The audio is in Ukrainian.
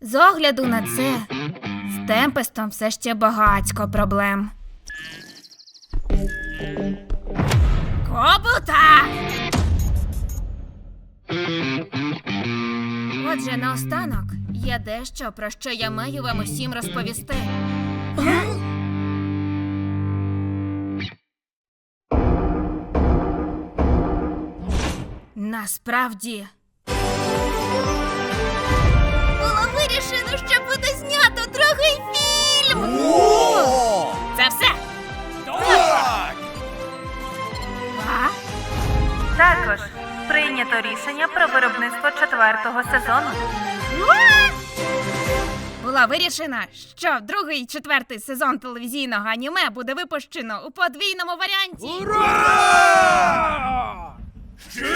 З огляду на це, з темпестом все ще багатько проблем. Кобута! Отже, наостанок є дещо, про що я маю вам усім розповісти. Насправді. Також прийнято рішення про виробництво четвертого сезону. Була вирішена, що другий і четвертий сезон телевізійного аніме буде випущено у подвійному варіанті. Ура! Хе-хе.